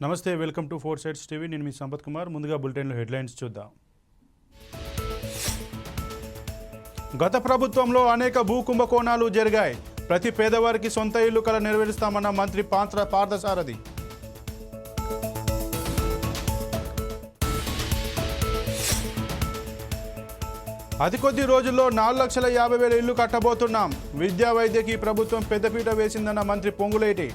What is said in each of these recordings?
నమస్తే welcome to four sides TV. నేను మీ సంపత్ కుమార్. ముందుగా బులెటిన్లో హెడ్లైన్స్ చూద్దాం. గత ప్రభుత్వంలో అనేక భూ కుంభకోణాలు జరిగాయి. ప్రతి పేదవారికి సొంత ఇల్లు కల నెరవేరుస్తామన్న మంత్రి పాంత్ర పార్థసారథి అతి కొద్ది రోజుల్లో నాలుగు లక్షల యాభై వేల ఇల్లు కట్టబోతున్నాం. విద్యా వైద్యకి ప్రభుత్వం పెద్దపీట వేసిందన్న మంత్రి పొంగులేటి.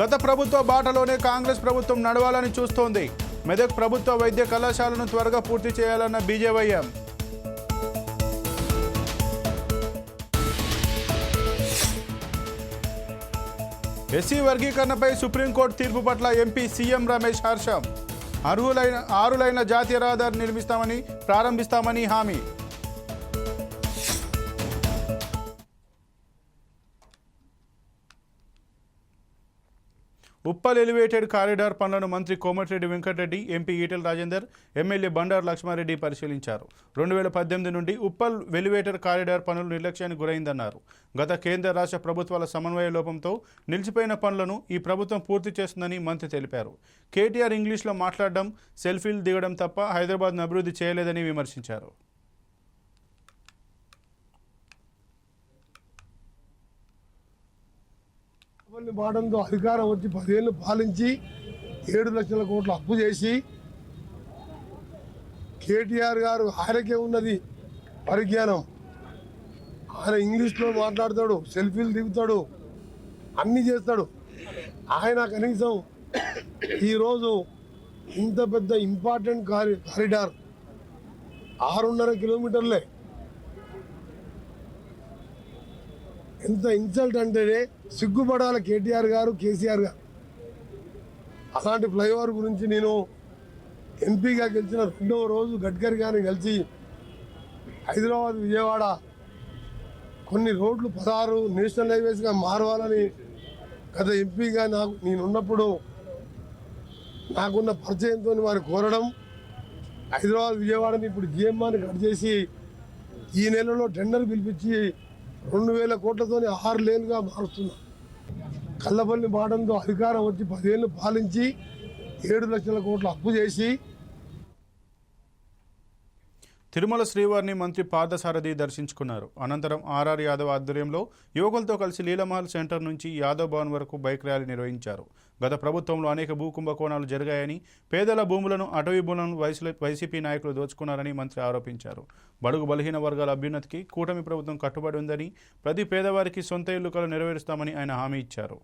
గత ప్రభుత్వ బాటలోనే కాంగ్రెస్ ప్రభుత్వం నడవాలని చూస్తోంది. మెదక్ ప్రభుత్వ వైద్య కళాశాలను త్వరగా పూర్తి చేయాలన్న బీజేవైఎం. ఎస్సీ వర్గీకరణపై సుప్రీంకోర్టు తీర్పు పట్ల ఎంపీ సీఎం రమేష్ హర్షం. అర్హులైన ఆరులైన జాతీయ రహదారి నిర్మిస్తామని ప్రారంభిస్తామని హామీ. ఉప్పల్ ఎలివేటెడ్ కారిడార్ పనులను మంత్రి కోమటిరెడ్డి వెంకటరెడ్డి ఎంపీ ఈటెల రాజేందర్ ఎమ్మెల్యే బండారు లక్ష్మారెడ్డి పరిశీలించారు. రెండు వేల పద్దెనిమిది నుండి ఉప్పల్ వెలివేటర్ కారిడార్ పనులు నిర్లక్ష్యానికి గురైందన్నారు. గత కేంద్ర రాష్ట్ర ప్రభుత్వాల సమన్వయ లోపంతో నిలిచిపోయిన పనులను ఈ ప్రభుత్వం పూర్తి చేస్తుందని మంత్రి తెలిపారు. కేటీఆర్ ఇంగ్లీష్లో మాట్లాడడం సెల్ఫీలు దిగడం తప్ప హైదరాబాద్ను అభివృద్ధి చేయలేదని విమర్శించారు. కావలి మాటలతో అధికారం వచ్చి పదేళ్ళు పాలించి ఏడు లక్షల కోట్లు అప్పు చేసి కేటీఆర్ గారు ఆయనకే ఉన్నది పరిజ్ఞానం. ఆయన ఇంగ్లీష్లో మాట్లాడతాడు సెల్ఫీలు దిగుతాడు అన్నీ చేస్తాడు. ఆయన కనీసం ఈరోజు ఇంత పెద్ద ఇంపార్టెంట్ కారి కారిడార్ ఆరున్నర కిలోమీటర్లే. ఎంత ఇన్సల్ట్ అంటేనే సిగ్గుపడాలి కేటీఆర్ గారు కేసీఆర్ గారు. అలాంటి ఫ్లైఓవర్ గురించి నేను ఎంపీగా గెలిచిన రెండవ రోజు గడ్కరీ గారిని కలిసి హైదరాబాద్ విజయవాడ కొన్ని రోడ్లు పదహారు నేషనల్ హైవేస్గా మారవాలని గత ఎంపీగా నాకు నేనున్నప్పుడు నాకున్న పరిచయంతో వారు కోరడం హైదరాబాద్ విజయవాడని ఇప్పుడు జిఎంఆర్ని కట్ చేసి ఈ నెలలో టెండర్ పిలిపించి రెండు వేల కోట్లతోని ఆరు లేన్గా మారుస్తున్నాం కల్లపల్లి మాటంతో అధికారం వచ్చి పదేళ్ళు పాలించి ఏడు లక్షల కోట్ల అప్పు చేసి తిరుమల శ్రీవారిని మంత్రి పార్థసారథి దర్శించుకున్నారు. అనంతరం ఆర్ఆర్ యాదవ్ ఆధ్వర్యంలో యువకులతో కలిసి లీలమహల్ సెంటర్ నుంచి యాదవ్ భవన్ వరకు బైక్ ర్యాలీ నిర్వహించారు. గత ప్రభుత్వంలో అనేక భూ కుంభకోణాలు జరిగాయని పేదల భూములను అటవీ భూములను వైసీపీ నాయకులు దోచుకున్నారని మంత్రి ఆరోపించారు. బడుగు బలహీన వర్గాల అభ్యున్నతికి కూటమి ప్రభుత్వం కట్టుబడి ఉందని ప్రతి పేదవారికి సొంత ఇల్లు కల నెరవేరుస్తామని ఆయన హామీ ఇచ్చారు.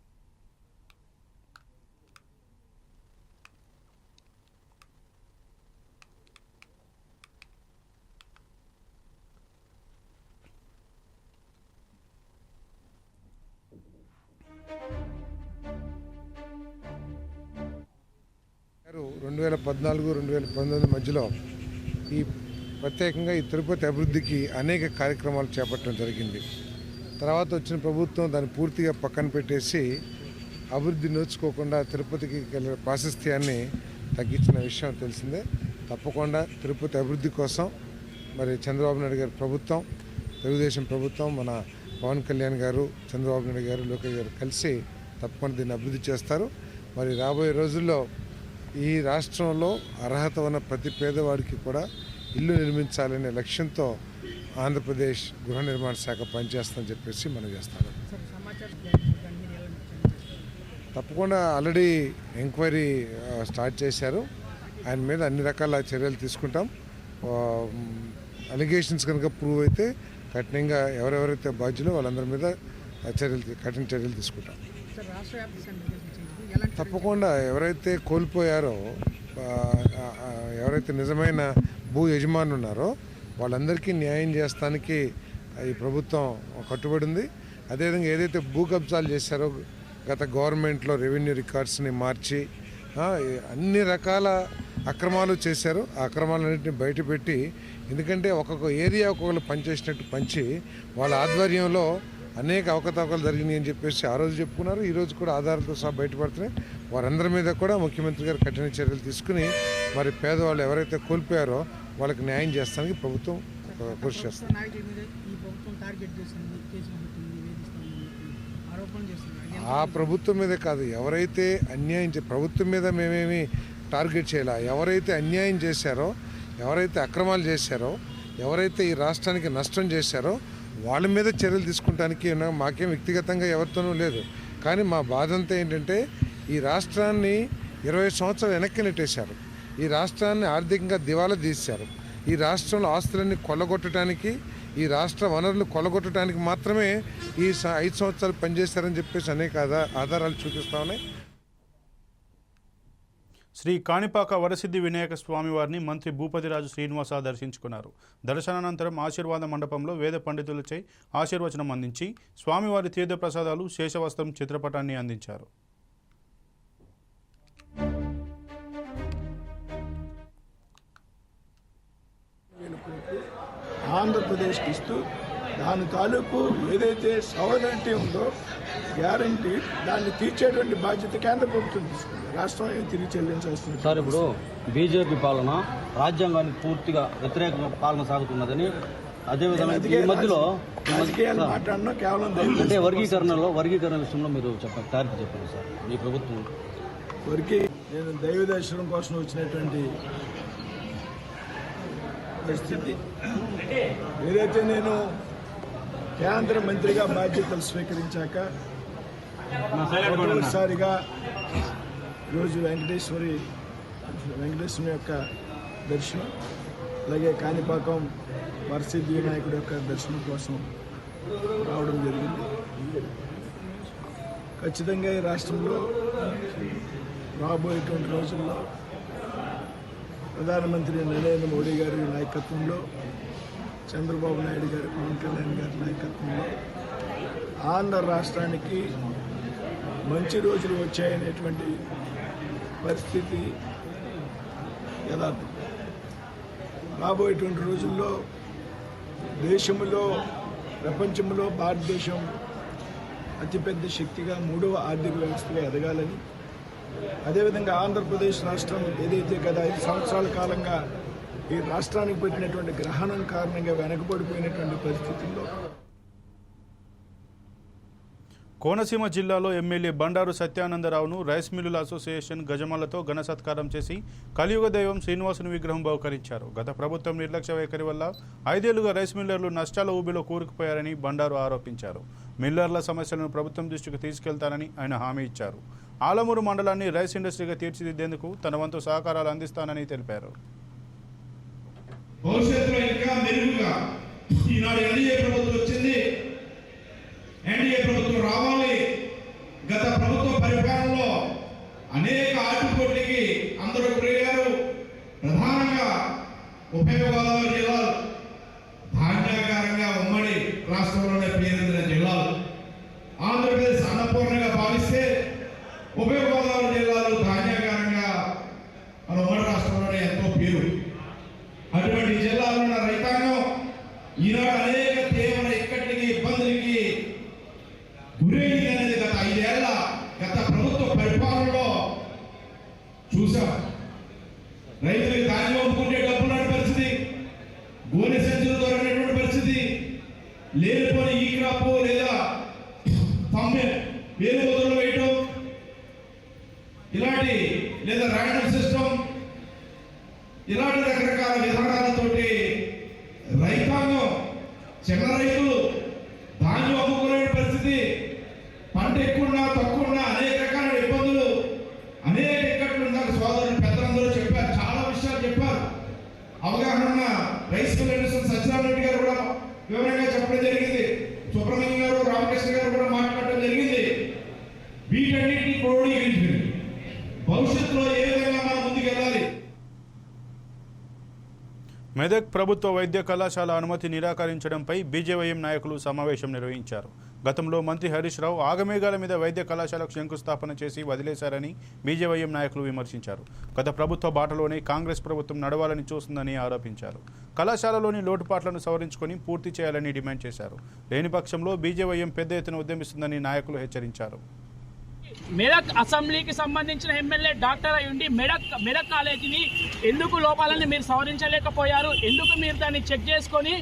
రెండు వేల పద్నాలుగు రెండు వేల పంతొమ్మిది మధ్యలో ఈ ప్రత్యేకంగా ఈ తిరుపతి అభివృద్ధికి అనేక కార్యక్రమాలు చేపట్టడం జరిగింది. తర్వాత వచ్చిన ప్రభుత్వం దాన్ని పూర్తిగా పక్కన పెట్టేసి అభివృద్ధి నోచుకోకుండా తిరుపతికి గల ప్రాశస్త్యాన్ని తగ్గించిన విషయం తెలిసిందే. తప్పకుండా తిరుపతి అభివృద్ధి కోసం మరి చంద్రబాబు నాయుడు గారి ప్రభుత్వం తెలుగుదేశం ప్రభుత్వం మన పవన్ కళ్యాణ్ గారు చంద్రబాబు నాయుడు గారు లోకేష్ గారు కలిసి తప్పకుండా దీన్ని అభివృద్ధి చేస్తారు. మరి రాబోయే రోజుల్లో ఈ రాష్ట్రంలో అర్హత ఉన్న ప్రతి పేదవాడికి కూడా ఇల్లు నిర్మించాలనే లక్ష్యంతో ఆంధ్రప్రదేశ్ గృహ నిర్మాణ శాఖ పనిచేస్తుందని చెప్పేసి మనం చేస్తాను. తప్పకుండా ఆల్రెడీ ఎంక్వైరీ స్టార్ట్ చేశారు. ఆయన మీద అన్ని రకాల చర్యలు తీసుకుంటాం. అలిగేషన్స్ కనుక ప్రూవ్ అయితే కఠినంగా ఎవరెవరైతే బాధ్యులో వాళ్ళందరి మీద ఆ, చర్యలు కఠిన చర్యలు తీసుకుంటాం. తప్పకుండా ఎవరైతే కోల్పోయారో ఎవరైతే నిజమైన భూ యజమానులు ఉన్నారో వాళ్ళందరికీ న్యాయం చేస్తానికి ఈ ప్రభుత్వం కట్టుబడి ఉంది అదేవిధంగా ఏదైతే భూ కబ్జాలు చేశారో గత గవర్నమెంట్లో రెవెన్యూ రికార్డ్స్ని మార్చి అన్ని రకాల అక్రమాలు చేశారు. ఆ అక్రమాలన్నింటినీ బయటపెట్టి ఎందుకంటే ఒక్కొక్క ఏరియా ఒక్కొక్కరు పనిచేసినట్టు పంచి వాళ్ళ ఆధ్వర్యంలో అనేక అవకతవకలు జరిగినాయి అని చెప్పేసి ఆ రోజు చెప్పుకున్నారు. ఈరోజు కూడా ఆధారాలతో సహా బయటపడుతున్నాయి. వారందరి మీద కూడా ముఖ్యమంత్రి గారు కఠిన చర్యలు తీసుకుని మరి పేదవాళ్ళు ఎవరైతే కోల్పోయారో వాళ్ళకి న్యాయం చేస్తానికి ప్రభుత్వం కృషి చేస్తుంది. ఆ ప్రభుత్వం మీద కాదు ఎవరైతే అన్యాయం చే ప్రభుత్వం మీద మేమేమి టార్గెట్ చేయాల ఎవరైతే అన్యాయం చేశారో ఎవరైతే అక్రమాలు చేశారో ఎవరైతే ఈ రాష్ట్రానికి నష్టం చేశారో వాళ్ళ మీద చర్యలు తీసుకుంటానికి మాకేం వ్యక్తిగతంగా ఎవరితోనూ లేదు. కానీ మా బాధ అంతా ఏంటంటే ఈ రాష్ట్రాన్ని ఇరవై సంవత్సరాలు వెనక్కి నెట్టేశారు. ఈ రాష్ట్రాన్ని ఆర్థికంగా దివాలా తీశారు. ఈ రాష్ట్రంలో ఆస్తులన్నీ కొల్లగొట్టడానికి ఈ రాష్ట్ర వనరులు కొల్లగొట్టడానికి మాత్రమే ఈ ఐదు సంవత్సరాలు పనిచేశారని చెప్పేసి అనేక ఆధారాలు చూపిస్తా ఉన్నాయి. శ్రీ కాణిపాక వరసిద్ధి వినాయక స్వామివారిని మంత్రి భూపతిరాజు శ్రీనివాస దర్శించుకున్నారు. దర్శనానంతరం ఆశీర్వాద మండపంలో వేద పండితులచే ఆశీర్వచనం అందించి స్వామివారి తీర్థప్రసాదాలు శేషవస్త్రం చిత్రపటాన్ని అందించారు. ఆంధ్రప్రదేశ్కి ఇస్తూ దాని తాలూకు ఏదైతే సవరణి ఉందో గ్యారంటీ దాన్ని తీర్చేటువంటి బాధ్యత కేంద్ర ప్రభుత్వం తీసుకుంది. రాష్ట్రం ఏం తిరిగి చెల్లించాల్సింది. సార్ ఇప్పుడు బీజేపీ పాలన రాజ్యాంగానికి పూర్తిగా వ్యతిరేక పాలన సాగుతున్నదని అదేవిధంగా ఈ మధ్యలో కేవలం అంటే వర్గీకరణలో వర్గీకరణ విషయంలో మీరు చెప్పండి క్లారిటీ చెప్పండి సార్ మీ ప్రభుత్వం. వరకు నేను దైవ దర్శనం కోసం వచ్చినటువంటి పరిస్థితి. ఏదైతే నేను కేంద్ర మంత్రిగా బాధ్యతలు స్వీకరించాక మొదటిసారిగా ఈరోజు వెంకటేశ్వరి వెంకటేశ్వరి యొక్క దర్శనం అలాగే కాణిపాకం వరసిద్ధి వినాయకుడి యొక్క దర్శనం కోసం రావడం జరిగింది. ఖచ్చితంగా ఈ రాష్ట్రంలో రాబోయేటువంటి రోజుల్లో ప్రధానమంత్రి నరేంద్ర మోడీ గారి నాయకత్వంలో చంద్రబాబు నాయుడు గారి పవన్ కళ్యాణ్ గారి నాయకత్వంలో ఆంధ్ర రాష్ట్రానికి మంచి రోజులు వచ్చాయనేటువంటి పరిస్థితి యథార్థం రాబోయేటువంటి రోజుల్లో దేశంలో ప్రపంచంలో భారతదేశం అతిపెద్ద శక్తిగా మూడవ ఆర్థిక వ్యవస్థగా ఎదగాలని అదేవిధంగా ఆంధ్రప్రదేశ్ రాష్ట్రం ఏదైతే గత ఐదు సంవత్సరాల కాలంగా ఈ రాష్ట్రానికి పెట్టినటువంటి గ్రహణం కారణంగా వెనకబడిపోయినటువంటి పరిస్థితుల్లో కోనసీమ జిల్లాలో ఎమ్మెల్యే బండారు సత్యానందరావును రైస్ మిల్లుల అసోసియేషన్ గజమాలతో ఘన సత్కారం చేసి కలియుగ దైవం శ్రీనివాసుని విగ్రహం బహుకరించారు. గత ప్రభుత్వం నిర్లక్ష్య వైఖరి వల్ల ఐదేళ్ళుగా రైస్ మిల్లర్లు నష్టాల ఊబిలో కూరుకుపోయారని బండారు ఆరోపించారు. మిల్లర్ల సమస్యలను ప్రభుత్వం దృష్టికి తీసుకెళ్తానని ఆయన హామీ ఇచ్చారు. ఆలమూరు మండలాన్ని రైస్ ఇండస్ట్రీగా తీర్చిదిద్దేందుకు తన వంతు సహకారాలు అందిస్తానని తెలిపారు. భవిష్యత్తులో ఇంకా మెరుగుగా ఈనాడు ఎన్డీఏ ప్రభుత్వం వచ్చింది. ఎన్డీఏ ప్రభుత్వం రావాలి. గత ప్రభుత్వ పరిపాలనలో అనేక ఆటుపోట్లకి అందరూ గురయ్యారు. ప్రధానంగా ఉభయ గోదావరి జిల్లాలు ధాన్యాగారంగా ఉమ్మడి రాష్ట్రంలోనే పేరు జిల్లాలు ఆంధ్రప్రదేశ్ అన్నపూర్ణగా భావిస్తే ఉభయ గోదావరి జిల్లాలు ధాన్యాగారంగా మన ఉమ్మడి రాష్ట్రంలోనే ఎంతో పేరు అటువంటి జిల్లాలో ఉన్న రైతాంగం ఈనాడు అనేక తీవ్ర ఇక్కడికి ఇబ్బందులకి గురైంది అనేది గత ఐదేళ్ళ గత ప్రభుత్వ పరిపాలనలో చూసాం రైతులకు ధాన్యం అమ్ముకుంటే డబ్బులు రాని పరిస్థితి గోనె సంచులు దొరకనటువంటి పరిస్థితి లేనిపోని ఈ క్రాప్ లేదా తమ్మె వేరే మొదలు వేయటం ఇలాంటి లేదా ర్యాండమ్ సిస్టమ్ ఇలాంటి రకరకాల విధానాలతోటి రైతాంగం చిన్న రైతులు ధాన్యం అమ్ముకునే పరిస్థితి పంట ఎక్కువన్నా తక్కువన్నా అనేక రకాల ఇబ్బందులు అనేక ఇక్కట్లు నాకు సోదరులు పెద్దలందరూ చెప్పారు చాలా విషయాలు చెప్పారు అవగాహన ఉన్న రైస్ మిల్లర్స్ సత్యనారాయణ రెడ్డి గారు కూడా వివరంగా చెప్పడం జరిగింది సుబ్రహ్మణ్యం గారు రామకృష్ణ గారు కూడా మాట్లాడటం జరిగింది వీటన్నిటిని క్రోడీకరించింది భవిష్యత్తులో ఏ విధంగా మనం ముందుకు వెళ్ళాలి మెదక్ ప్రభుత్వ వైద్య కళాశాల అనుమతి నిరాకరించడంపై బీజేవైఎం నాయకులు సమావేశం నిర్వహించారు. గతంలో మంత్రి హరీష్ రావు ఆగమేఘాల మీద వైద్య కళాశాలకు శంకుస్థాపన చేసి వదిలేశారని బీజేవైఎం నాయకులు విమర్శించారు. గత ప్రభుత్వ బాటలోనే కాంగ్రెస్ ప్రభుత్వం నడవాలని చూస్తుందని ఆరోపించారు. కళాశాలలోని లోటుపాట్లను సవరించుకొని పూర్తి చేయాలని డిమాండ్ చేశారు. లేని పక్షంలో బీజేవైఎం పెద్ద ఎత్తున ఉద్యమిస్తుందని నాయకులు హెచ్చరించారు. మెదక్ అసెంబ్లీకి సంబంధించిన ఎమ్మెల్యే డాక్టర్ అయి ఉండి మెదక్ మెదక్ కాలేజీని ఎందుకు లోపాలని మీరు సవరించలేకపోయారు? ఎందుకు మీరు దాన్ని చెక్ చేసుకొని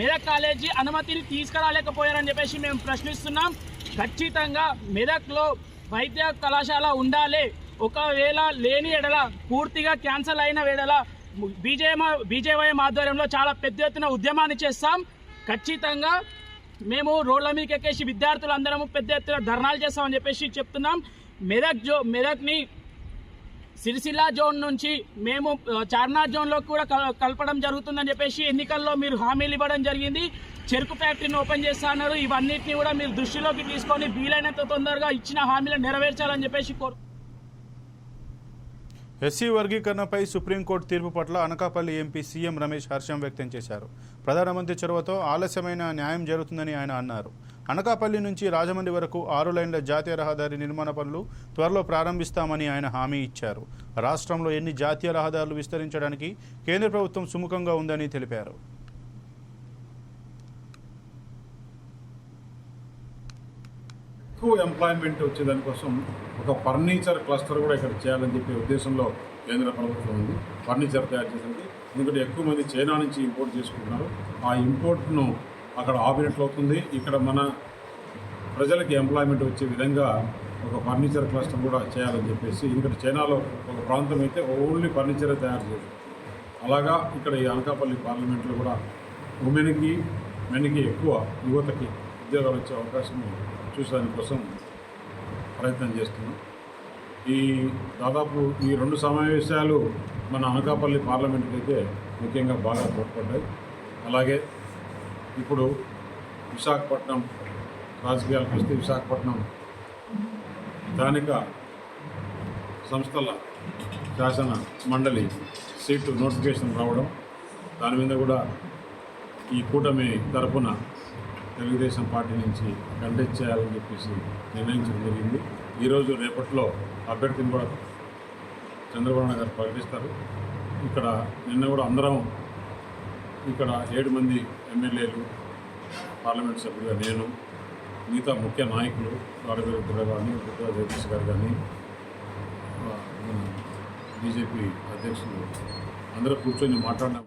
మెదక్ కాలేజీ అనుమతిని తీసుకురాలేకపోయారని చెప్పేసి మేము ప్రశ్నిస్తున్నాం. ఖచ్చితంగా మెదక్లో వైద్య కళాశాల ఉండాలి. ఒకవేళ లేని ఎడల పూర్తిగా క్యాన్సల్ అయిన ఎడల బీజేఎం బీజేవైఎం ఆధ్వర్యంలో చాలా పెద్ద ఎత్తున ఉద్యమాన్ని చేస్తాం. ఖచ్చితంగా మేము రోడ్ల మీదకి ఎక్కేసి విద్యార్థులందరము పెద్ద ఎత్తున ధర్నాలు చేస్తామని చెప్పేసి చెప్తున్నాం. మెదక్ జో మెదక్ని సిరిసిల్ల జోన్ నుంచి మేము చార్నార్ జోన్లో కూడా కల- కలపడం జరుగుతుందని చెప్పేసి ఎన్నికల్లో మీరు హామీలు ఇవ్వడం జరిగింది. చెరుకు ఫ్యాక్టరీని ఓపెన్ చేస్తున్నారు ఇవన్నింటినీ ఇవన్నిటిని కూడా మీరు దృష్టిలోకి తీసుకొని వీలైనంత తొందరగా ఇచ్చిన హామీలను నెరవేర్చాలని చెప్పేసి కోరు ఎస్సీ వర్గీకరణపై సుప్రీంకోర్టు తీర్పు పట్ల అనకాపల్లి ఎంపీ సీఎం రమేష్ హర్షం వ్యక్తం చేశారు. ప్రధానమంత్రి చొరవతో ఆలస్యమైన న్యాయం జరుగుతుందని ఆయన అన్నారు. అనకాపల్లి నుంచి రాజమండ్రి వరకు ఆరు లైన్ల జాతీయ రహదారి నిర్మాణ పనులు త్వరలో ప్రారంభిస్తామని ఆయన హామీ ఇచ్చారు. రాష్ట్రంలో ఎన్ని జాతీయ రహదారులు విస్తరించడానికి కేంద్ర ప్రభుత్వం సుముఖంగా ఉందని తెలిపారు. ఎక్కువ ఎంప్లాయ్మెంట్ వచ్చేదానికోసం ఒక ఫర్నిచర్ క్లస్టర్ కూడా ఇక్కడ చేయాలని చెప్పే ఉద్దేశంలో కేంద్ర ప్రభుత్వం ఉంది. ఫర్నిచర్ తయారు చేసింది ఎందుకంటే ఎక్కువ మంది చైనా నుంచి ఇంపోర్ట్ చేసుకుంటున్నారు. ఆ ఇంపోర్ట్ను అక్కడ ఆపినట్లు అవుతుంది. ఇక్కడ మన ప్రజలకి ఎంప్లాయ్మెంట్ వచ్చే విధంగా ఒక ఫర్నిచర్ క్లస్టర్ కూడా చేయాలని చెప్పేసి ఎందుకంటే చైనాలో ఒక ప్రాంతం అయితే ఓన్లీ ఫర్నిచరే తయారు చేయదు అలాగా ఇక్కడ ఈ అనకాపల్లి పార్లమెంట్లో కూడా ఉమెన్కి మెన్కి ఎక్కువ యువతకి ఉద్యోగాలు వచ్చే అవకాశం ఉంది. చూసేదాని కోసం ప్రయత్నం చేస్తున్నాం. ఈ దాదాపు ఈ రెండు సమావేశాలు మన అనకాపల్లి పార్లమెంట్కి అయితే ముఖ్యంగా బాగా తోడ్పడ్డాయి. అలాగే ఇప్పుడు విశాఖపట్నం రాజకీయాలకు వస్తే విశాఖపట్నం స్థానిక సంస్థల శాసన మండలి సీటు నోటిఫికేషన్ రావడం దాని మీద కూడా ఈ కూటమి తరపున తెలుగుదేశం పార్టీ నుంచి కంటెస్ట్ చేయాలని చెప్పేసి నిర్ణయించడం జరిగింది. ఈరోజు రేపట్లో అభ్యర్థిని కూడా చంద్రబాబు గారు ప్రకటిస్తారు. ఇక్కడ నిన్న కూడా అందరం ఇక్కడ ఏడు మంది ఎమ్మెల్యేలు పార్లమెంట్ సభ్యులుగా నేను మిగతా ముఖ్య నాయకులు గారు కానీ బుద్ధ జగదీష్ గారు కానీ బీజేపీ అధ్యక్షులు అందరూ కూర్చొని మాట్లాడినాం.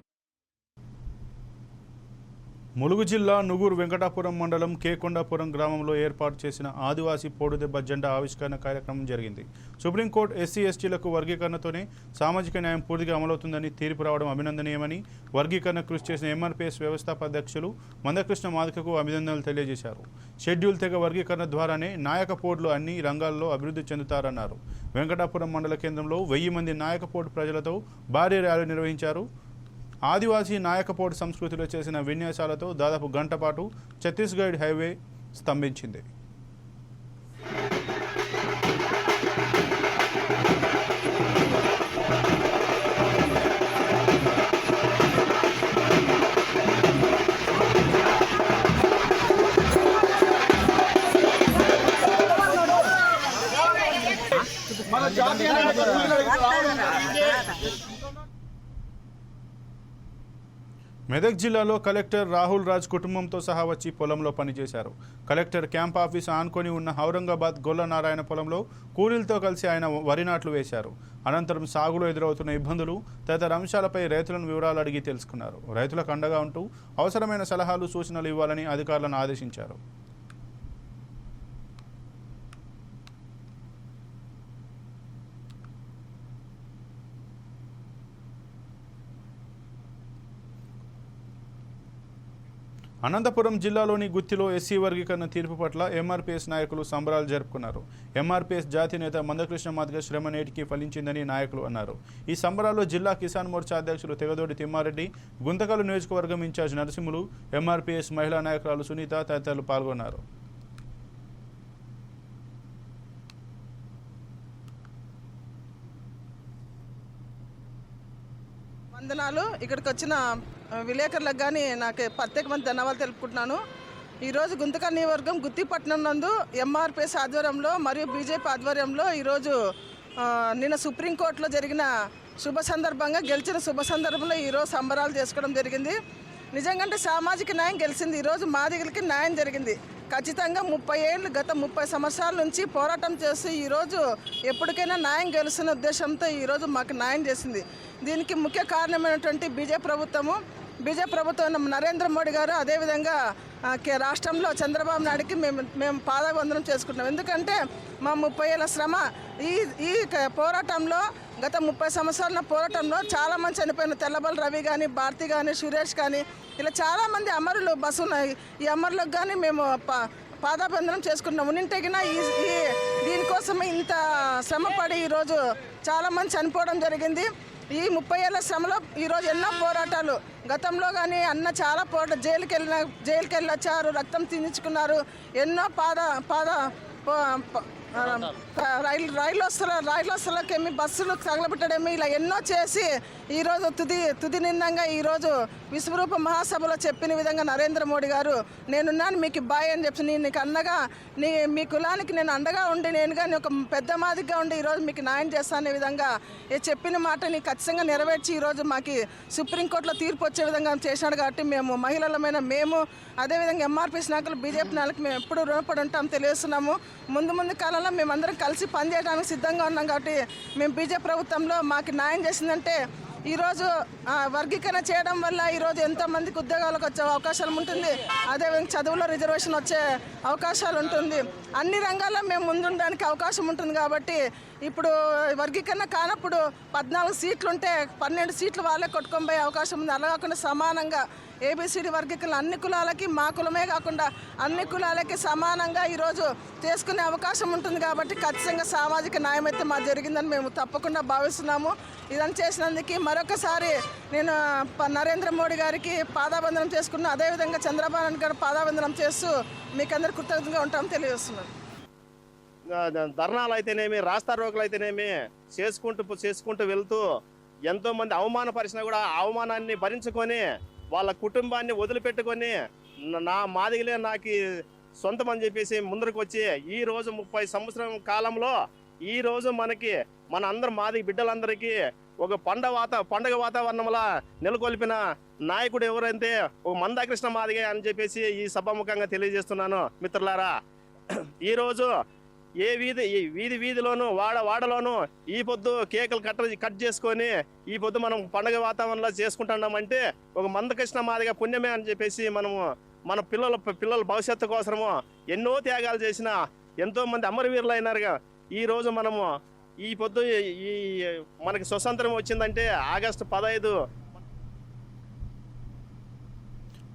ములుగు జిల్లా నుగూరు వెంకటాపురం మండలం కేకొండాపురం గ్రామంలో ఏర్పాటు చేసిన ఆదివాసీ పోడుదెబ్బ జెండా ఆవిష్కరణ కార్యక్రమం జరిగింది. సుప్రీంకోర్టు ఎస్సీ ఎస్టీలకు వర్గీకరణతోనే సామాజిక న్యాయం పూర్తిగా అమలవుతుందని తీర్పు రావడం అభినందనీయమని వర్గీకరణ కృషి చేసిన ఎంఆర్పీఎస్ వ్యవస్థాపాధ్యక్షులు మందకృష్ణ మాదికకు అభినందనలు తెలియజేశారు. షెడ్యూల్ తెగ వర్గీకరణ ద్వారానే నాయక పోర్డులు అన్ని రంగాల్లో అభివృద్ధి చెందుతారన్నారు. వెంకటాపురం మండల కేంద్రంలో వెయ్యి మంది నాయక పోర్డు ప్రజలతో భారీ ర్యాలీ నిర్వహించారు. ఆదివాసీ నాయకపోటు సంస్కృతిలో చేసిన విన్యాసాలతో దాదాపు గంట పాటు ఛత్తీస్గఢ్ హైవే స్తంభించింది. మెదక్ జిల్లాలో కలెక్టర్ రాహుల్ రాజ్ కుటుంబంతో సహా వచ్చి పొలంలో పనిచేశారు. కలెక్టర్ క్యాంప్ ఆఫీస్ ఆనుకొని ఉన్న ఔరంగాబాద్ గొల్ల నారాయణ పొలంలో కూలీలతో కలిసి ఆయన వరి నాట్లు వేశారు. అనంతరం సాగులో ఎదురవుతున్న ఇబ్బందులు తదితర అంశాలపై రైతులను వివరాలు అడిగి తెలుసుకున్నారు. రైతులకు అండగా ఉంటూ అవసరమైన సలహాలు సూచనలు ఇవ్వాలని అధికారులను ఆదేశించారు. అనంతపురం జిల్లాలోని గుత్తిలో ఎస్సీ వర్గీకరణ తీర్పు పట్ల ఎంఆర్పీఎస్ నాయకులు సంబరాలు జరుపుకున్నారు. ఎంఆర్పీఎస్ జాతీయ నేత మందకృష్ణ మాదిగ శ్రమ నేటికి ఫలించిందని నాయకులు అన్నారు. ఈ సంబరాల్లో జిల్లా కిసాన్ మోర్చా అధ్యక్షులు తెగదోడి తిమ్మారెడ్డి గుంతకల్ నియోజకవర్గం ఇన్ఛార్జ్ నరసింహులు ఎంఆర్పీఎస్ మహిళా నాయకురాలు సునీత తదితరులు పాల్గొన్నారు. వందనాలు. ఇక్కడికి వచ్చిన విలేకరులకు కానీ నాకు ప్రత్యేకమైన ధన్యవాదాలు తెలుపుకుంటున్నాను. ఈరోజు గుంతకల్ నియోజకవర్గం గుత్తిపట్నం నందు ఎంఆర్పిఎస్ ఆధ్వర్యంలో మరియు బీజేపీ ఆధ్వర్యంలో ఈరోజు నిన్న సుప్రీంకోర్టులో జరిగిన శుభ సందర్భంగా గెలిచిన శుభ సందర్భంలో ఈరోజు సంబరాలు చేసుకోవడం జరిగింది. నిజంగా అంటే సామాజిక న్యాయం గెలిచింది. ఈరోజు మాదిగలకి న్యాయం జరిగింది. ఖచ్చితంగా ముప్పై ఏళ్ళు గత ముప్పై సంవత్సరాల నుంచి పోరాటం చేస్తూ ఈరోజు ఎప్పటికైనా న్యాయం గెలుస్తున్న ఉద్దేశంతో ఈరోజు మాకు న్యాయం చేసింది. దీనికి ముఖ్య కారణమైనటువంటి బీజేపీ ప్రభుత్వము బీజేపీ ప్రభుత్వం నరేంద్ర మోడీ గారు అదేవిధంగా కే- రాష్ట్రంలో చంద్రబాబు నాయుడుకి మేము మేము పాదవందనం చేసుకుంటున్నాం. ఎందుకంటే మా ముప్పై ఏళ్ళ శ్రమ ఈ ఈ పోరాటంలో గత ముప్పై సంవత్సరాల పోరాటంలో చాలామంది చనిపోయిన తెల్లబల్ రవి కానీ భారతి కానీ సురేష్ కానీ ఇలా చాలామంది అమరులు బస్సు ఉన్నాయి ఈ అమరులకు కానీ మేము ప- పాదాబంధనం చేసుకుంటున్నాం. ఉన్నింటగిన ఈ ఈ దీనికోసం ఇంత శ్రమపడి ఈరోజు చాలామంది చనిపోవడం జరిగింది. ఈ ముప్పై ఏళ్ళ శ్రమలో ఈరోజు ఎన్నో పోరాటాలు. గతంలో కానీ అన్న చాలా పోరాట జైలుకి వెళ్ళిన జైలుకి వెళ్ళి వచ్చారు రక్తం తినించుకున్నారు. ఎన్నో పాద పాద రైలు రైలు వస్తుల రైలు వస్తులకేమి బస్సులు తగలబెట్టడేమి ఇలా ఎన్నో చేసి ఈరోజు తుది తుది నిందంగా ఈరోజు విశ్వరూప మహాసభలో చెప్పిన విధంగా నరేంద్ర మోడీ గారు నేనున్నాను మీకు బాయ్ అని చెప్పి నేను నీకు అన్నగా నీ మీ కులానికి నేను అండగా ఉండి నేను కానీ ఒక పెద్ద మాదిరిగా ఉండి ఈరోజు మీకు న్యాయం చేస్తానే విధంగా ఏ చెప్పిన మాటని ఖచ్చితంగా నెరవేర్చి ఈరోజు మాకు సుప్రీంకోర్టులో తీర్పు వచ్చే విధంగా చేశాడు కాబట్టి మేము మహిళలమైన మేము అదేవిధంగా ఎంఆర్పీ నాయకులు బీజేపీ నాయకులు మేము ఎప్పుడు రుణపడి ఉంటాం తెలియజేస్తున్నాము. ముందు ముందు కాలంలో మేమందరం కలిసి పనిచేయడానికి సిద్ధంగా ఉన్నాం కాబట్టి మేము బీజేపీ ప్రభుత్వంలో మాకు న్యాయం చేసిందంటే ఈరోజు వర్గీకరణ చేయడం వల్ల ఈరోజు ఎంతోమందికి ఉద్యోగాలకు వచ్చే అవకాశాలు ఉంటుంది. అదేవిధంగా చదువులో రిజర్వేషన్ వచ్చే అవకాశాలు ఉంటుంది. అన్ని రంగాల్లో మేము ముందుండడానికి అవకాశం ఉంటుంది కాబట్టి ఇప్పుడు వర్గీకరణ కానప్పుడు పద్నాలుగు సీట్లు ఉంటే పన్నెండు సీట్లు వాళ్ళే కొట్టుకొని పోయే అవకాశం ఉంది. అలా కాకుండా సమానంగా ఏబిసిడి వర్గీకరణ అన్ని కులాలకి మా కులమే కాకుండా అన్ని కులాలకి సమానంగా ఈరోజు చేసుకునే అవకాశం ఉంటుంది కాబట్టి ఖచ్చితంగా సామాజిక న్యాయం అయితే మా జరిగిందని మేము తప్పకుండా భావిస్తున్నాము. ఇదని చేసినందుకు మరొకసారి నేను ప- నరేంద్ర మోడీ గారికి పాదాబంధనం చేసుకున్న అదేవిధంగా చంద్రబాబు నాయుడు గారు పాదాబంధనం చేస్తూ మీకు కృతజ్ఞతగా ఉంటామని తెలియజేస్తున్నాను. ధర్నాలు అయితేనేమి రాస్తా రోగులు అయితేనేమి చేసుకుంటూ చేసుకుంటూ వెళ్తూ ఎంతోమంది అవమానపరిచినా కూడా అవమానాన్ని భరించుకొని వాళ్ళ కుటుంబాన్ని వదిలిపెట్టుకొని నా మాదిగలే నాకు సొంతం అని చెప్పేసి ముందరకు వచ్చి ఈ రోజు ముప్పై సంవత్సరం కాలంలో ఈ రోజు మనకి మన అందరు మాదిగ బిడ్డలందరికీ ఒక పండ వాత పండగ వాతావరణంలా నెలకొల్పిన నాయకుడు ఎవరైతే ఒక మందాకృష్ణ మాదిగే అని చెప్పేసి ఈ సభాముఖంగా తెలియజేస్తున్నాను మిత్రులారా. ఈరోజు ఏ వీధి ఈ వీధి వీధిలోనూ వాడ వాడలోనూ ఈ పొద్దు కేకులు కట్ట కట్ చేసుకొని ఈ పొద్దు మనం పండగ వాతావరణంలో చేసుకుంటున్నామంటే ఒక మందకృష్ణ మాదిగా పుణ్యమే అని చెప్పేసి మనము మన పిల్లల పిల్లల భవిష్యత్తు కోసము ఎన్నో త్యాగాలు చేసిన ఎంతోమంది అమరవీరులు అయినారుగా. ఈ రోజు మనము ఈ పొద్దు ఈ మనకి స్వతంత్రం వచ్చిందంటే ఆగస్టు పదహైదు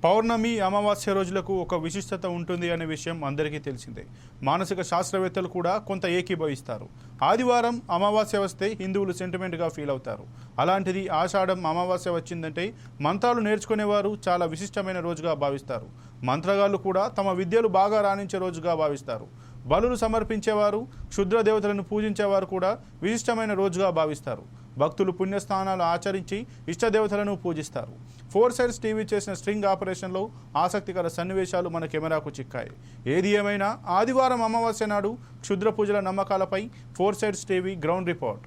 పౌర్ణమి అమావాస్య రోజులకు ఒక విశిష్టత ఉంటుంది అనే విషయం అందరికీ తెలిసిందే. మానసిక శాస్త్రవేత్తలు కూడా కొంత ఏకీభవిస్తారు. ఆదివారం అమావాస్య వస్తే హిందువులు సెంటిమెంట్గా ఫీల్ అవుతారు. అలాంటిది ఆషాఢం అమావాస్య వచ్చిందంటే మంత్రాలు నేర్చుకునేవారు చాలా విశిష్టమైన రోజుగా భావిస్తారు. మంత్రగాళ్ళు కూడా తమ విద్యలు బాగా రాణించే రోజుగా భావిస్తారు. బలులు సమర్పించేవారు క్షుద్ర దేవతలను పూజించేవారు కూడా విశిష్టమైన రోజుగా భావిస్తారు. భక్తులు పుణ్యస్నానాలు ఆచరించి ఇష్టదేవతలను పూజిస్తారు. ఫోర్ సైడ్స్ టీవీ చేసిన స్ట్రింగ్ ఆపరేషన్లో ఆసక్తికర సన్నివేశాలు మన కెమెరాకు చిక్కాయి. ఏది ఏమైనా ఆదివారం అమావాస్య నాడు క్షుద్ర పూజల నమ్మకాలపై four sides TV ground report.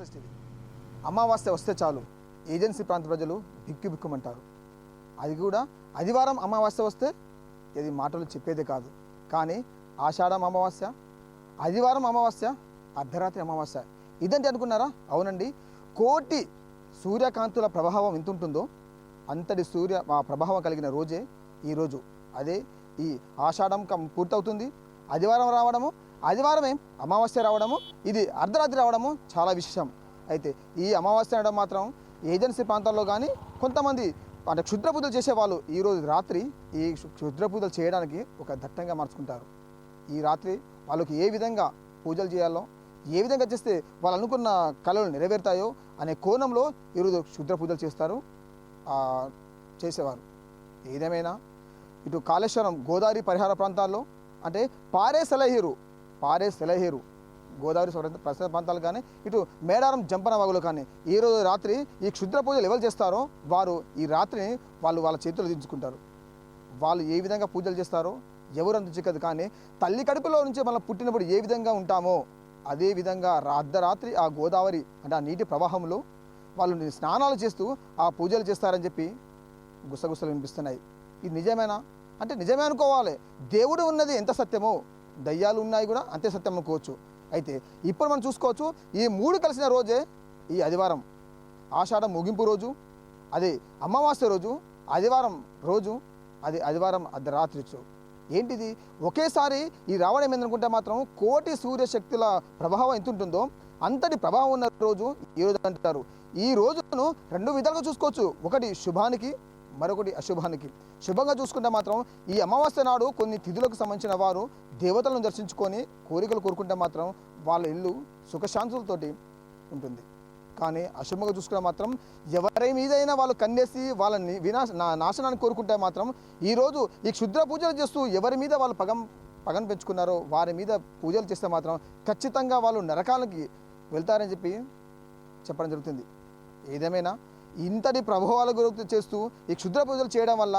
TV. అమావాస్య వస్తే చాలు. ఏజెన్సీ ప్రాంత ప్రజలు బిక్కు బిక్కుమంటారు. అది కూడా ఆదివారం అమావాస్య వస్తే ఇది మాటలు చెప్పేదే కాదు. కానీ ఆషాఢం అమావాస్య ఆదివారం అమావాస్య అర్ధరాత్రి అమావాస్య. ఇదంటే అనుకున్నారా? అవునండి. కోటి సూర్యకాంతుల ప్రభావం ఎంత ఉంటుందో అంతటి సూర్య ఆ ప్రభావం కలిగిన రోజే ఈరోజు అదే ఈ ఆషాఢం కం పూర్తవుతుంది. ఆదివారం రావడము ఆదివారమే అమావాస్య రావడము ఇది అర్ధరాత్రి రావడము చాలా విశేషం. అయితే ఈ అమావాస్య అనడం మాత్రం ఏజెన్సీ ప్రాంతాల్లో కానీ కొంతమంది అంటే క్షుద్ర పూజలు చేసేవాళ్ళు ఈరోజు రాత్రి ఈ క్షుద్ర పూజలు చేయడానికి ఒక దట్టంగా మార్చుకుంటారు. ఈ రాత్రి వాళ్ళకి ఏ విధంగా పూజలు చేయాలో ఏ విధంగా చేస్తే వాళ్ళు అనుకున్న కళలు నెరవేరుతాయో అనే కోణంలో ఈరోజు క్షుద్ర పూజలు చేస్తారు. చేసేవారు. ఏదేమైనా ఇటు కాళేశ్వరం గోదావరి పరిహార ప్రాంతాల్లో అంటే పారే సెలహేరు పారే సెలహేరు గోదావరి ప్రసిద్ధ ప్రాంతాలు కానీ ఇటు మేడారం జంపన వాగులు కానీ ఈ రోజు రాత్రి ఈ క్షుద్ర పూజలు ఎవరు చేస్తారో వారు ఈ రాత్రిని వాళ్ళు వాళ్ళ చేతులు దించుకుంటారు. వాళ్ళు ఏ విధంగా పూజలు చేస్తారో ఎవరు అంత చిక్కదు కానీ తల్లి కడుపులో నుంచి మనం పుట్టినప్పుడు ఏ విధంగా ఉంటామో అదే విధంగా అర్ధరాత్రి ఆ గోదావరి అంటే ఆ నీటి ప్రవాహంలో వాళ్ళు స్నానాలు చేస్తూ ఆ పూజలు చేస్తారని చెప్పి గుసగుసలు వినిపిస్తున్నాయి. ఇది నిజమేనా? అంటే నిజమే అనుకోవాలి. దేవుడు ఉన్నది ఎంత సత్యమో దయ్యాలు ఉన్నాయి కూడా అంతే సత్యం అనుకోవచ్చు. అయితే ఇప్పుడు మనం చూసుకోవచ్చు ఈ మూడు కలిసిన రోజే ఈ ఆదివారం ఆషాఢ ముగింపు రోజు అది అమావాస్య రోజు ఆదివారం రోజు అది ఆదివారం అర్ధరాత్రి చూ ఏంటిది? ఒకేసారి ఈ రావడం ఏందనుకుంటే మాత్రం కోటి సూర్యశక్తుల ప్రభావం ఎంత ఉంటుందో అంతటి ప్రభావం ఉన్న రోజు ఈ రోజు అంటారు. ఈ రోజును రెండు విధాలుగా చూసుకోవచ్చు. ఒకటి శుభానికి మరొకటి అశుభానికి. శుభంగా చూసుకుంటే మాత్రం ఈ అమావాస్య నాడు కొన్ని తిథులకు సంబంధించిన వారు దేవతలను దర్శించుకొని కోరికలు కోరుకుంటే మాత్రం వాళ్ళ ఇల్లు సుఖశాంతులతోటి ఉంటుంది. కానీ అశుభంగా చూసుకుంటే మాత్రం ఎవరి మీదైనా వాళ్ళు కన్నేసి వాళ్ళని వినాశ నాశనాన్ని కోరుకుంటే మాత్రం ఈరోజు ఈ క్షుద్ర పూజలు చేస్తూ ఎవరి మీద వాళ్ళు పగం పగను పెంచుకున్నారో వారి మీద పూజలు చేస్తే మాత్రం ఖచ్చితంగా వాళ్ళు నరకాలకి వెళ్తారని చెప్పి చెప్పడం జరుగుతుంది. ఏదేమైనా ఇంతటి ప్రభావాల గురించి చేస్తూ ఈ క్షుద్ర పూజలు చేయడం వల్ల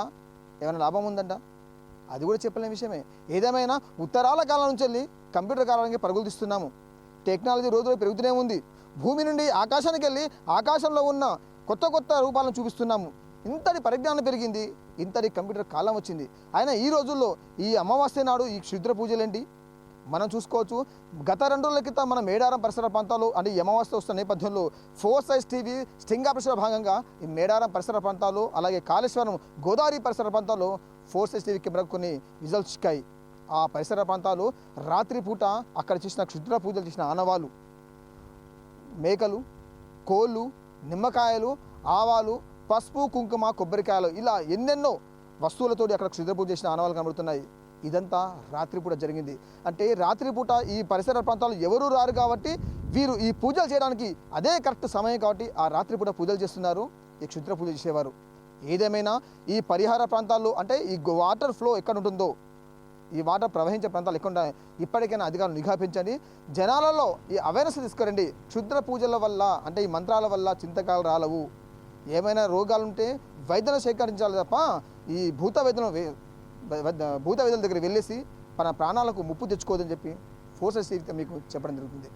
ఏమైనా లాభం ఉందంట? అది కూడా చెప్పలేని విషయమే. ఏదేమైనా ఉత్తరాల కాలం నుంచి వెళ్ళి కంప్యూటర్ కాలానికి పరుగులు తీస్తున్నాము. టెక్నాలజీ రోజు పెరుగుతూనే ఉంది. భూమి నుండి ఆకాశానికి వెళ్ళి ఆకాశంలో ఉన్న కొత్త కొత్త రూపాలను చూపిస్తున్నాము. ఇంతటి పరిజ్ఞానం పెరిగింది ఇంతటి కంప్యూటర్ కాలం వచ్చింది. అయినా ఈ రోజుల్లో ఈ అమావాస్య నాడు ఈ క్షుద్ర పూజలేంటి? మనం చూసుకోవచ్చు గత రెండు రోజుల క్రితం మనం మేడారం పరిసర ప్రాంతాలు అంటే ఈ అమావాస్య వస్తున్న నేపథ్యంలో ఫోర్ సైజ్ టీవీ స్టింగ్ ఆపరేషన్ భాగంగా ఈ మేడారం పరిసర ప్రాంతాలు అలాగే కాళేశ్వరం గోదావరి పరిసర ప్రాంతాల్లో ఫోర్ సైజ్ టీవీ కెమెరాకు కొన్ని రిజల్ట్స్ చిక్కాయి. ఆ పరిసర ప్రాంతాలు రాత్రిపూట అక్కడ చేసిన క్షుద్ర పూజలు చేసిన ఆనవాళ్ళు. మేకలు కోళ్ళు నిమ్మకాయలు ఆవాలు పసుపు కుంకుమ కొబ్బరికాయలు ఇలా ఎన్నెన్నో వస్తువులతోటి అక్కడ క్షుద్ర పూజ చేసిన ఆనవాళ్ళు కనబడుతున్నాయి. ఇదంతా రాత్రిపూట జరిగింది. అంటే రాత్రిపూట ఈ పరిసర ప్రాంతాలు ఎవరూ రారు కాబట్టి వీరు ఈ పూజలు చేయడానికి అదే కరెక్ట్ సమయం కాబట్టి ఆ రాత్రిపూట పూజలు చేస్తున్నారు. ఈ క్షుద్ర పూజ చేసేవారు. ఏదేమైనా ఈ పరిహార ప్రాంతాల్లో అంటే ఈ వాటర్ ఫ్లో ఎక్కడ ఉంటుందో ఈ వాటర్ ప్రవహించే ప్రాంతాలు ఎక్కువ ఉన్నాయి ఇప్పటికైనా అధికారులు నిఘా పెంచండి. జనాలలో ఈ అవేర్నెస్ తీసుకురండి. క్షుద్ర పూజల వల్ల అంటే ఈ మంత్రాల వల్ల చింతకాలు రాలవు. ఏమైనా రోగాలు ఉంటే వైద్యులను సేకరించాలి తప్ప ఈ భూత వైద్యులను వే- భూత వైద్యుల దగ్గర వెళ్ళేసి మన ప్రాణాలకు ముప్పు తెచ్చుకోదని చెప్పి ఫోర్సెస్ మీకు చెప్పడం జరుగుతుంది.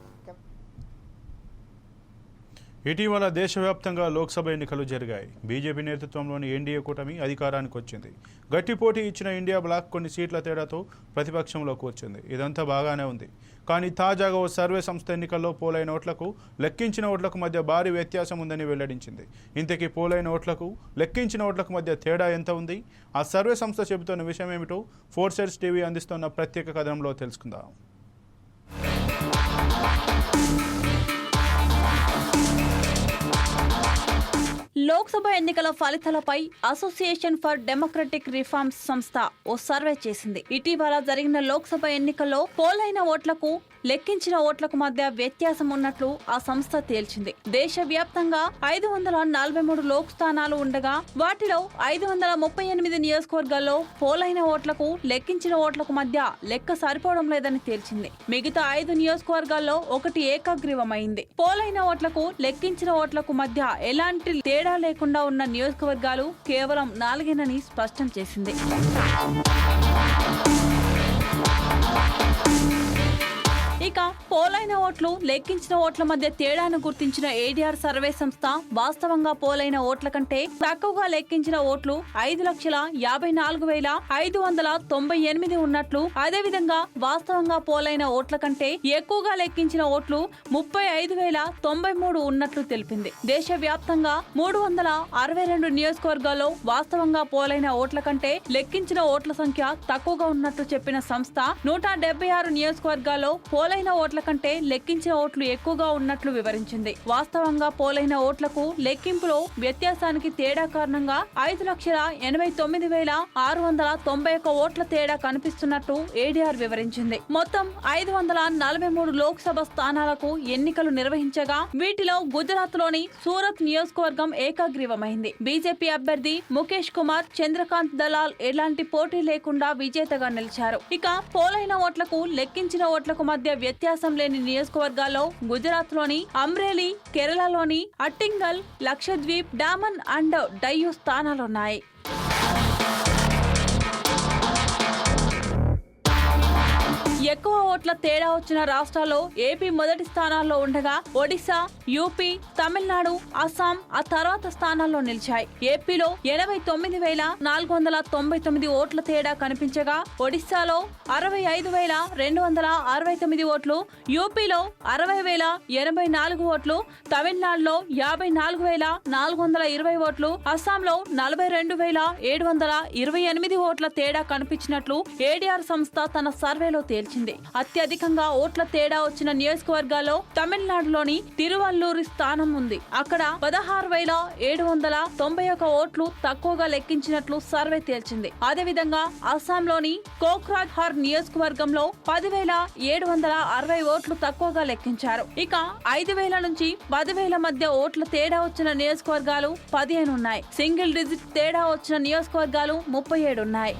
ఇటీవల దేశవ్యాప్తంగా లోక్సభ ఎన్నికలు జరిగాయి. బీజేపీ నేతృత్వంలోని ఎన్డీఏ కూటమి అధికారానికి వచ్చింది. గట్టి పోటీ ఇచ్చిన ఇండియా బ్లాక్ కొన్ని సీట్ల తేడాతో ప్రతిపక్షంలోకి వచ్చింది. ఇదంతా బాగానే ఉంది. కానీ తాజాగా ఓ సర్వే సంస్థ ఎన్నికల్లో పోలైన ఓట్లకు లెక్కించిన ఓట్లకు మధ్య భారీ వ్యత్యాసం ఉందని వెల్లడించింది. ఇంతకీ పోలైన ఓట్లకు లెక్కించిన ఓట్లకు మధ్య తేడా ఎంత ఉంది? ఆ సర్వే సంస్థ చెబుతున్న విషయం ఏమిటో ఫోర్సెస్ టీవీ అందిస్తున్న ప్రత్యేక కథనంలో తెలుసుకుందాం. లోక్సభ ఎన్నికల ఫలితాలపై అసోసియేషన్ ఫర్ డెమోక్రటిక్ రిఫార్మ్స్ సంస్థ ఓ సర్వే చేసింది. ఇటీవల జరిగిన లోక్సభ ఎన్నికల్లో పోలైన ఓట్లకు లెక్కించిన ఓట్లకు మధ్య వ్యత్యాసం ఉన్నట్లు ఆ సంస్థ తేల్చింది. దేశవ్యాప్తంగా ఐదు వందల నలభై మూడు లోక్ స్థానాలు ఉండగా వాటిలో ఐదు వందల ముప్పై ఎనిమిది నియోజకవర్గాల్లో పోలైన ఓట్లకు లెక్కించిన ఓట్లకు మధ్య లెక్క సరిపోవడం లేదని తేల్చింది. మిగతా ఐదు నియోజకవర్గాల్లో ఒకటి ఏకాగ్రీవమైంది. పోలైన ఓట్లకు లెక్కించిన ఓట్లకు మధ్య ఎలాంటి తేడా లేకుండా ఉన్న నియోజకవర్గాలు కేవలం నాలుగేనని స్పష్టం చేసింది. ఇక పోలైన ఓట్లు లెక్కించిన ఓట్ల మధ్య తేడాను గుర్తించిన ఏడీఆర్ సర్వే సంస్థ వాస్తవంగా పోలైన ఓట్ల కంటే తక్కువగా లెక్కించిన ఓట్లు ఐదు లక్షల యాభై నాలుగు వేల ఐదు వందల తొంభై ఎనిమిది ఉన్నట్లు అదేవిధంగా వాస్తవంగా పోలైన ఓట్ల కంటే ఎక్కువగా లెక్కించిన ఓట్లు ముప్పై ఐదు వేల తొంభై మూడు ఉన్నట్లు తెలిపింది. దేశవ్యాప్తంగా మూడు వందల అరవై రెండు నియోజకవర్గాల్లో వాస్తవంగా పోలైన ఓట్ల కంటే లెక్కించిన ఓట్ల సంఖ్య తక్కువగా ఉన్నట్లు చెప్పిన సంస్థ నూట డెబ్బై ఆరు నియోజకవర్గాల్లో పోలైన పోలైన ఓట్ల కంటే లెక్కించే ఓట్లు ఎక్కువగా ఉన్నట్లు వివరించింది. వాస్తవంగా పోలైన ఓట్లకు లెక్కింపులో వ్యత్యాసానికి తేడా కారణంగా ఐదు లక్షల ఎనభై తొమ్మిది వేల ఆరు వందల తొంభై ఒక్క ఓట్ల తేడా కనిపిస్తున్నట్టు ఏడీఆర్ వివరించింది. మొత్తం ఐదు వందల నలభై మూడు లోక్సభ స్థానాలకు ఎన్నికలు నిర్వహించగా వీటిలో గుజరాత్లోని సూరత్ నియోజకవర్గం ఏకాగ్రీవమైంది. బీజేపీ అభ్యర్థి ముఖేష్ కుమార్ చంద్రకాంత్ దలాల్ ఎలాంటి పోటీ లేకుండా విజేతగా నిలిచారు. ఇక పోలైన ఓట్లకు లెక్కించిన ఓట్లకు మధ్య వ్యత్యాసం లేని నియోజకవర్గాల్లో గుజరాత్లోని అమ్రేలీ కేరళలోని అట్టింగల్ లక్షద్వీప్ డామన్ అండ్ డయ్యూ స్థానాలున్నాయి. ఎక్కువ ఓట్ల తేడా వచ్చిన రాష్ట్రాల్లో ఏపీ మొదటి స్థానాల్లో ఉండగా ఒడిశా యూపీ తమిళనాడు అస్సాం ఆ తర్వాత స్థానాల్లో నిలిచాయి. ఏపీలో ఎనభై తొమ్మిది వేల నాలుగు వందల తొంభై తొమ్మిది ఓట్ల తేడా కనిపించగా ఒడిశాలో అరవై ఐదు వేల రెండు వందల అరవై తొమ్మిది ఓట్లు యూపీలో అరవై వేల ఎనభై నాలుగు ఓట్లు తమిళనాడులో యాభై నాలుగు వేల నాలుగు వందల ఇరవై ఓట్లు అస్సాంలో నలభై రెండు వేల ఏడు వందల ఇరవై ఎనిమిది ఓట్ల తేడా కనిపించినట్లు ఏడీఆర్ సంస్థ తన సర్వేలో తేల్చింది. అత్యధికంగా ఓట్ల తేడా వచ్చిన నియోజకవర్గాల్లో తమిళనాడులోని తిరువల్లూరి స్థానం ఉంది. అక్కడ పదహారు వేల ఏడు వందల తొంభై ఒక ఓట్లు తక్కువగా లెక్కించినట్లు సర్వే తేల్చింది. అదేవిధంగా అస్సాంలోని కోక్రాజ్హార్ నియోజకవర్గంలో పదివేల ఏడు వందల అరవై ఓట్లు తక్కువగా లెక్కించారు. ఇక ఐదు వేల నుంచి పదివేల మధ్య ఓట్ల తేడా వచ్చిన నియోజకవర్గాలు పదిహేను ఉన్నాయి. సింగిల్ డిజిట్ తేడా వచ్చిన నియోజకవర్గాలు ముప్పై ఏడు ఉన్నాయి.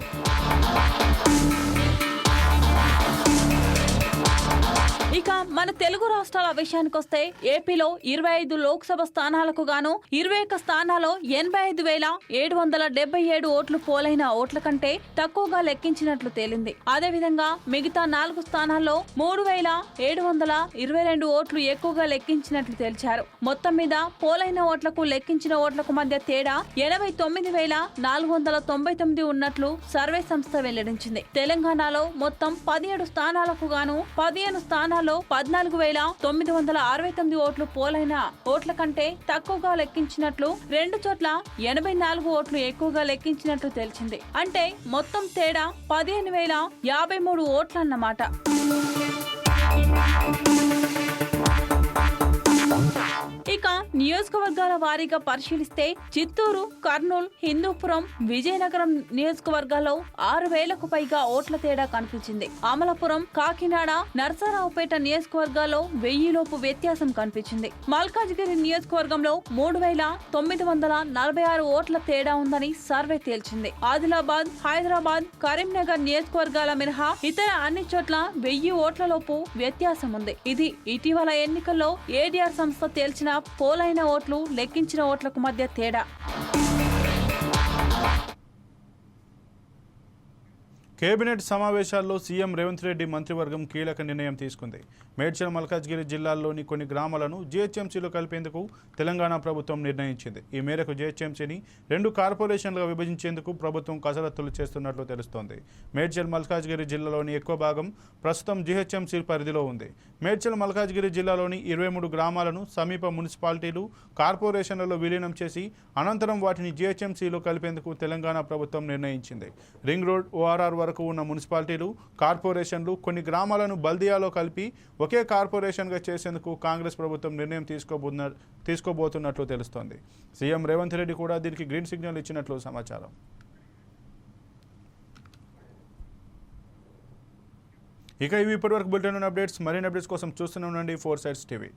ఇక మన తెలుగు రాష్ట్రాల విషయానికి వస్తే ఏపీలో ఇరవై ఐదు లోక్సభ స్థానాలకు గాను ఇరవై ఒక్క స్థానాల్లో ఎనభై ఐదు వేల ఏడు వందల డెబ్బై ఏడు ఓట్లు పోలైన ఓట్ల కంటే తక్కువగా లెక్కించినట్లు తేలింది. అదేవిధంగా మిగతా నాలుగు స్థానాల్లో మూడు వేల ఏడు వందల ఇరవై రెండు ఓట్లు ఎక్కువగా లెక్కించినట్లు తేల్చారు. మొత్తం మీద పోలైన ఓట్లకు లెక్కించిన ఓట్లకు మధ్య తేడా ఎనభై తొమ్మిది వేల నాలుగు వందల తొంభై తొమ్మిది ఉన్నట్లు సర్వే సంస్థ వెల్లడించింది. తెలంగాణలో మొత్తం పదిహేడు స్థానాలకు గాను పదిహేను స్థానాల్లో పద్నాలుగు వేల తొమ్మిది వందల అరవై తొమ్మిది ఓట్లు పోలైన ఓట్ల కంటే తక్కువగా లెక్కించినట్లు రెండు చోట్ల ఎనభై నాలుగు ఓట్లు ఎక్కువగా లెక్కించినట్లు తెలిసింది. అంటే మొత్తం తేడా పదిహేను వేల యాభై మూడు ఓట్లన్నమాట. ఇక నియోజకవర్గాల వారీగా పరిశీలిస్తే చిత్తూరు కర్నూలు హిందూపురం విజయనగరం నియోజకవర్గాల్లో ఆరు వేలకు పైగా ఓట్ల తేడా కనిపించింది. అమలాపురం కాకినాడ నరసరావుపేట నియోజకవర్గాల్లో వెయ్యిలోపు వ్యత్యాసం కనిపించింది. మల్కాజ్గిరి నియోజకవర్గంలో మూడు వేల తొమ్మిది వందల నలభై ఆరు ఓట్ల తేడా ఉందని సర్వే తేల్చింది. ఆదిలాబాద్ హైదరాబాద్ కరీంనగర్ నియోజకవర్గాల మినహా ఇతర అన్ని చోట్ల వెయ్యి ఓట్లలోపు వ్యత్యాసం ఉంది ఇది ఇటీవల ఎన్నికల్లో ఏడీఆర్ సంస్థ గెలిచిన పోలైన ఓట్లు లెక్కించిన ఓట్లకు మధ్య తేడా. కేబినెట్ సమావేశాల్లో సీఎం రేవంత్ రెడ్డి మంత్రివర్గం కీలక నిర్ణయం తీసుకుంది. మేడ్చల్ మల్కాజ్గిరి జిల్లాల్లోని కొన్ని గ్రామాలను జీహెచ్ఎంసీలో కలిపేందుకు తెలంగాణ ప్రభుత్వం నిర్ణయించింది. ఈ మేరకు జీహెచ్ఎంసీని రెండు కార్పొరేషన్లుగా విభజించేందుకు ప్రభుత్వం కసరత్తులు చేస్తున్నట్లు తెలుస్తోంది. మేడ్చల్ మల్కాజ్గిరి జిల్లాలోని ఎక్కువ భాగం ప్రస్తుతం జీహెచ్ఎంసీ పరిధిలో ఉంది. మేడ్చల్ మల్కాజ్గిరి జిల్లాలోని ఇరవై మూడు గ్రామాలను సమీప మున్సిపాలిటీలు కార్పొరేషన్లలో విలీనం చేసి అనంతరం వాటిని జీహెచ్ఎంసీలో కలిపేందుకు తెలంగాణ ప్రభుత్వం నిర్ణయించింది. రింగ్ రోడ్ ఓఆర్ఆర్ వరకు ఉన్న మున్సిపాలిటీలు కార్పొరేషన్లు కొన్ని గ్రామాలను బల్దియాలో కలిపి ఒకే కార్పొరేషన్గా చేసేందుకు కాంగ్రెస్ ప్రభుత్వం నిర్ణయం తీసుకోబోతున్న తీసుకోబోతున్నట్లు తెలుస్తోంది. సీఎం రేవంత్ రెడ్డి కూడా దీనికి గ్రీన్ సిగ్నల్ ఇచ్చినట్లు సమాచారం. ఇక ఇవి ఇప్పటివరకు బులెటిన్ అప్డేట్స్. మరిన్ని అప్డేట్స్ కోసం చూస్తూనే ఉండండి ఫోర్ సైడ్స్ టీవీ.